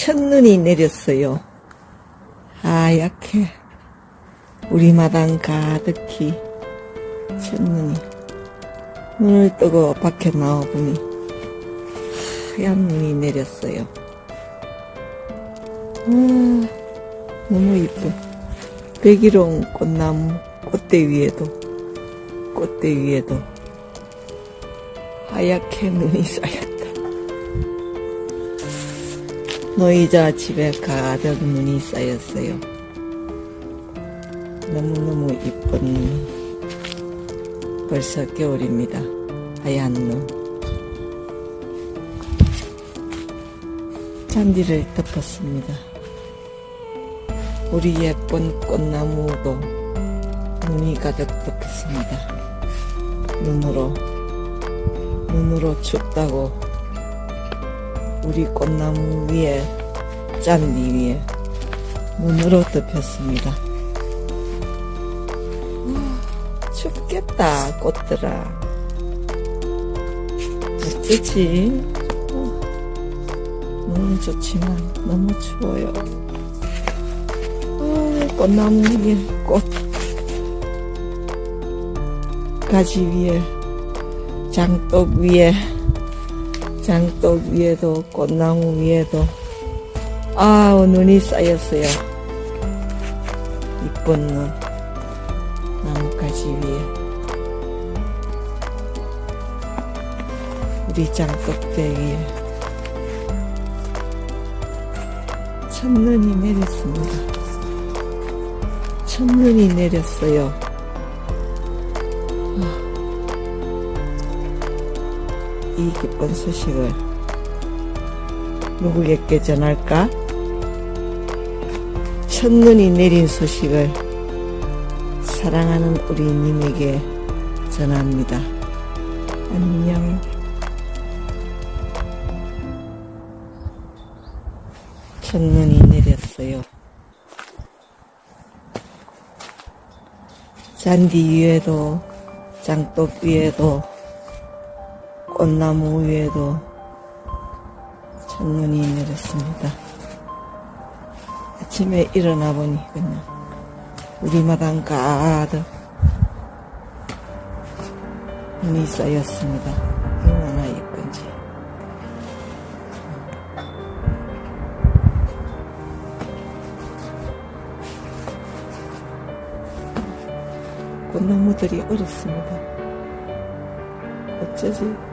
첫눈이 내렸어요. 하얗게 우리 마당 가득히 첫눈이 눈을 뜨고 밖에 나와보니 하얀 눈이 내렸어요. 아, 너무 이쁜 백일홍 꽃나무 꽃대 위에도 꽃대 위에도 하얗게 눈이 쌓였 노이자 집에 가득 눈이 쌓였어요. 너무너무 이쁜 눈. 벌써 겨울입니다. 하얀 눈. 잔디를 덮었습니다. 우리 예쁜 꽃나무도 눈이 가득 덮였습니다. 눈으로, 눈으로 춥다고 우리 꽃나무 위에, 잔디 위에 눈으로 덮였습니다. 아, 춥겠다, 꽃들아. 어쩌지? 어, 너무 좋지만 너무 추워요. 아, 꽃나무 위에 꽃 가지 위에 장독 위에 장독 위에도 꽃나무 위에도 아우 눈이 쌓였어요. 이쁜 눈 나뭇가지 위에 우리 장독대 위에 첫눈이 내렸습니다. 첫눈이 내렸어요. 이 기쁜 소식을 누구에게 전할까? 첫눈이 내린 소식을 사랑하는 우리 님에게 전합니다. 안녕. 첫눈이 내렸어요. 잔디 위에도 장독 위에도 꽃나무 위에도 첫눈이 내렸습니다. 아침에 일어나 보니 그냥 우리 마당 가득 눈이 쌓였습니다. 얼마나 예쁜지. 꽃나무들이 얼었습니다. 어쩌지?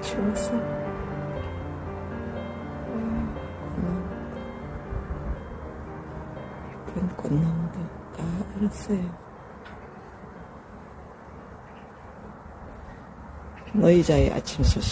추워서. 예쁜 꽃나무도 다 얼었어요. 노이자의 아침 소식.